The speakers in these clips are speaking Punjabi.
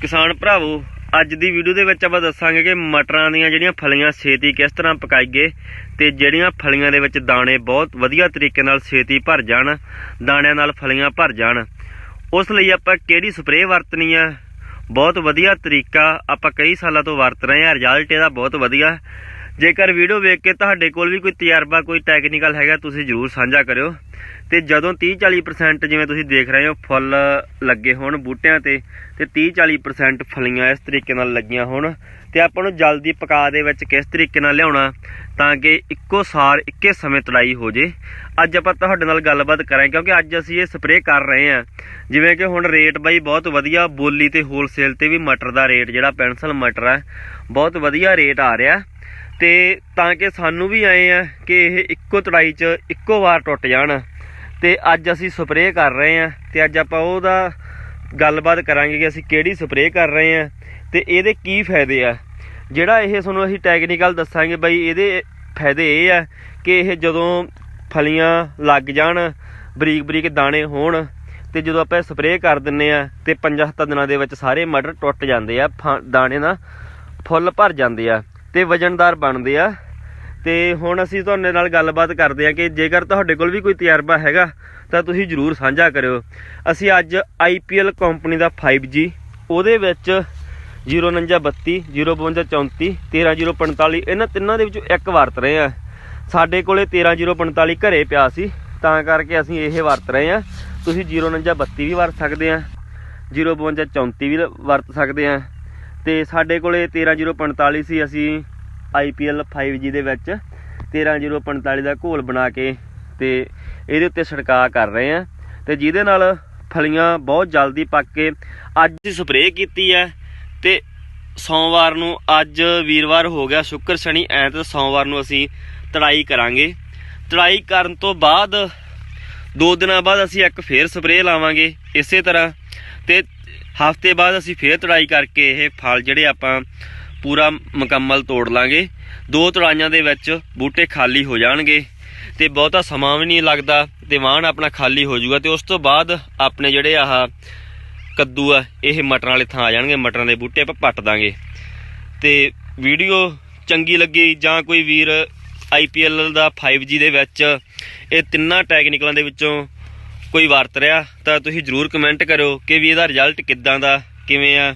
ਕਿਸਾਨ ਭਰਾਵੋ, ਅੱਜ ਦੀ ਵੀਡੀਓ ਦੇ ਵਿੱਚ ਆਪਾਂ ਦੱਸਾਂਗੇ ਕਿ ਮਟਰਾਂ ਦੀਆਂ ਜਿਹੜੀਆਂ ਫਲੀਆਂ ਛੇਤੀ ਕਿਸ ਤਰ੍ਹਾਂ ਪਕਾਈਏ ਤੇ ਜਿਹੜੀਆਂ ਫਲੀਆਂ ਦੇ ਵਿੱਚ ਦਾਣੇ ਬਹੁਤ ਵਧੀਆ ਤਰੀਕੇ ਨਾਲ ਛੇਤੀ ਭਰ ਜਾਣ, ਦਾਣਿਆਂ ਨਾਲ ਫਲੀਆਂ ਭਰ ਜਾਣ। ਉਸ ਲਈ ਆਪਾਂ ਕਿਹੜੀ ਸਪਰੇਅ ਵਰਤਣੀ ਆ? ਬਹੁਤ ਵਧੀਆ ਤਰੀਕਾ ਆਪਾਂ ਕਈ ਸਾਲਾਂ ਤੋਂ ਵਰਤ ਰਹੇ ਹਾਂ ਰਿਜ਼ਲਟ ਇਹਦਾ ਬਹੁਤ ਵਧੀਆ। ਜੇਕਰ ਵੀਡੀਓ ਵੇਖ ਕੇ ਤੁਹਾਡੇ ਕੋਲ ਵੀ ਕੋਈ ਤਜਰਬਾ, ਕੋਈ ਟੈਕਨੀਕਲ ਹੈਗਾ, ਤੁਸੀਂ ਜਰੂਰ ਸਾਂਝਾ ਕਰਿਓ। ਤੇ ਜਦੋਂ 30 40% ਜਿਵੇਂ ਤੁਸੀਂ ਦੇਖ ਰਹੇ ਹੋ ਫੁੱਲ ਲੱਗੇ ਹੋਣ ਬੂਟਿਆਂ ਤੇ ਤੇ 30 40% ਫਲੀਆਂ ਇਸ ਤਰੀਕੇ ਨਾਲ ਲੱਗੀਆਂ ਹੋਣ, ਤੇ ਆਪਾਂ ਨੂੰ ਜਲਦੀ ਪਕਾ ਦੇ ਵਿੱਚ ਕਿਸ ਤਰੀਕੇ ਨਾਲ ਲਿਆਉਣਾ, ਤਾਂ ਕਿ ਇੱਕੋ ਸਾਰ, ਇੱਕੇ ਸਮੇਂ ਤੜਾਈ ਹੋ ਜੇ। ਅੱਜ ਆਪਾਂ ਤੁਹਾਡੇ ਨਾਲ ਗੱਲਬਾਤ ਕਰਾਂ ਕਿਉਂਕਿ ਅੱਜ ਅਸੀਂ ਇਹ ਸਪਰੇਅ ਕਰ ਰਹੇ ਹਾਂ। ਜਿਵੇਂ ਕਿ ਹੁਣ ਰੇਟ ਬਾਈ ਬਹੁਤ ਵਧੀਆ, ਬੋਲੀ ਤੇ ਹੋਲਸੇਲ ਤੇ ਵੀ ਮਟਰ ਦਾ ਰੇਟ ਜਿਹੜਾ ਪੈਨਸਲ ਮਟਰ ਹੈ ਬਹੁਤ ਵਧੀਆ ਰੇਟ ਆ ਰਿਹਾ। ਤੇ ਤਾਂ ਕਿ ਸਾਨੂੰ ਵੀ ਆਏ ਆ ਕਿ ਇਹ ਇੱਕੋ ਤੜਾਈ 'ਚ ਇੱਕੋ ਵਾਰ ਟੁੱਟ ਜਾਣ। ਤੇ ਅੱਜ ਅਸੀਂ ਸਪਰੇਅ ਕਰ ਰਹੇ ਆ ਤੇ ਅੱਜ ਆਪਾਂ ਉਹਦਾ ਗੱਲਬਾਤ ਕਰਾਂਗੇ ਕਿ ਅਸੀਂ ਕਿਹੜੀ ਸਪਰੇਅ ਕਰ ਰਹੇ ਆ ਤੇ ਇਹਦੇ ਕੀ ਫਾਇਦੇ ਆ। ਜਿਹੜਾ ਇਹ ਤੁਹਾਨੂੰ ਅਸੀਂ ਟੈਕਨੀਕਲ ਦੱਸਾਂਗੇ ਬਈ ਇਹਦੇ ਫਾਇਦੇ ਇਹ ਆ ਕਿ ਇਹ ਜਦੋਂ ਫਲੀਆਂ ਲੱਗ ਜਾਣ, ਬਰੀਕ ਬਰੀਕ ਦਾਣੇ ਹੋਣ ਤੇ ਜਦੋਂ ਆਪਾਂ ਸਪਰੇਅ ਕਰ ਦਿੰਨੇ ਆ ਤੇ 5-7 ਦਿਨਾਂ ਦੇ ਵਿੱਚ ਸਾਰੇ ਮਟਰ ਟੁੱਟ ਜਾਂਦੇ ਆ, ਫ- ਦਾਣੇ ਨਾ ਫੁੱਲ ਭਰ ਜਾਂਦੇ ਆ। ਤੇ ਵਜਨਦਾਰ ਬਣਦੇ ਆ। ਤੇ ਹੁਣ ਅਸੀਂ ਤੁਹਾਡੇ ਨਾਲ ਗੱਲਬਾਤ ਕਰਦੇ ਆ ਕਿ ਜੇਕਰ ਤੁਹਾਡੇ ਕੋਲ ਵੀ ਕੋਈ ਤਜਰਬਾ ਹੈਗਾ, ਤਾਂ ਤੁਸੀਂ ਜਰੂਰ ਸਾਂਝਾ ਕਰਿਓ। ਅਸੀਂ ਅੱਜ IPL ਕੰਪਨੀ ਦਾ 5G ਉਹਦੇ ਵਿੱਚ 0932 05234 13045 ਇਹਨਾਂ ਤਿੰਨਾਂ ਦੇ ਵਿੱਚੋਂ ਇੱਕ ਵਰਤ ਰਹੇ ਆ। ਸਾਡੇ ਕੋਲੇ 13045 ਘਰੇ ਪਿਆ ਸੀ, ਤਾਂ ਕਰਕੇ ਅਸੀਂ ਇਹ ਵਰਤ ਰਹੇ ਆ। ਤੁਸੀਂ 0932 ਵੀ ਵਰਤ ਸਕਦੇ ਆ 05234 ਵੀ ਵਰਤ ਸਕਦੇ ਆ। ਤੇ ਸਾਡੇ ਕੋਲੇ 13045 ਸੀ ਅਸੀਂ IPL 5G ਦੇ ਵਿੱਚ। 13045 ਦਾ ਘੋਲ ਬਣਾ ਕੇ ਤੇ ਇਹਦੇ ਉੱਤੇ ਛਿੜਕਾਅ ਕਰ ਰਹੇ ਆ ਤੇ ਜਿਹਦੇ ਨਾਲ ਫਲੀਆਂ ਬਹੁਤ ਜਲਦੀ ਪੱਕ ਕੇ ਅੱਜ ਸਪਰੇਅ ਕੀਤੀ ਹੈ ਤੇ ਸੋਮਵਾਰ ਨੂੰ ਅੱਜ ਵੀਰਵਾਰ ਹੋ ਗਿਆ, ਸ਼ੁੱਕਰ ਸ਼ਨੀ ਐਂਤ ਸੋਮਵਾਰ ਨੂੰ ਅਸੀਂ ਤੜਾਈ ਕਰਾਂਗੇ। ਤੜਾਈ ਕਰਨ ਤੋਂ ਬਾਅਦ ਦੋ ਦਿਨਾਂ ਬਾਅਦ ਅਸੀਂ ਇੱਕ ਫੇਰ ਸਪਰੇਅ ਲਾਵਾਂਗੇ ਇਸੇ ਤਰ੍ਹਾਂ। ਤੇ ਹਫ਼ਤੇ ਬਾਅਦ ਅਸੀਂ ਫੇਰ ਤੜਾਈ ਕਰਕੇ ਇਹ ਫਲ ਜਿਹੜੇ ਆਪਾਂ ਪੂਰਾ ਮੁਕੰਮਲ ਤੋੜ ਲਾਂਗੇ। ਦੋ ਤੜਾਈਆਂ ਦੇ ਵਿੱਚ ਬੂਟੇ ਖਾਲੀ ਹੋ ਜਾਣਗੇ ਤੇ ਬਹੁਤਾ ਸਮਾਂ ਵੀ ਨਹੀਂ ਲੱਗਦਾ ਤੇ ਵਾਹਣ ਆਪਣਾ ਖਾਲੀ ਹੋ ਜਾਊਗਾ ਤੇ ਉਸ ਤੋਂ ਬਾਅਦ ਆਪਣੇ ਜਿਹੜੇ ਆਹ ਕੱਦੂ ਆ, ਇਹ ਮਟਰਾਂ ਵਾਲੇ ਥਾਂ ਆ ਜਾਣਗੇ, ਮਟਰਾਂ ਦੇ ਬੂਟੇ ਆਪਾਂ ਪੱਟ ਦਾਂਗੇ। ਤੇ ਵੀਡੀਓ ਚੰਗੀ ਲੱਗੀ ਜਾਂ ਕੋਈ ਵੀਰ IPL ਦਾ 5G ਦੇ ਵਿੱਚ ਇਹ ਤਿੰਨਾਂ ਟੈਕਨੀਕਲਾਂ ਦੇ ਵਿੱਚੋਂ ਕੋਈ ਵਰਤ ਰਿਹਾ, ਤਾਂ ਤੁਸੀਂ ਜਰੂਰ ਕਮੈਂਟ ਕਰਿਓ ਕਿ ਵੀ ਇਹਦਾ ਰਿਜ਼ਲਟ ਕਿੱਦਾਂ ਦਾ, ਕਿਵੇਂ ਆ।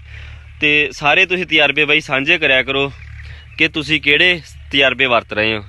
ਤੇ ਸਾਰੇ ਤੁਸੀਂ ਤਜਰਬੇ ਬਾਈ ਸਾਂਝੇ ਕਰਿਆ ਕਰੋ ਕਿ ਤੁਸੀਂ ਕਿਹੜੇ ਤਜਰਬੇ ਵਰਤ ਰਹੇ ਹੋ।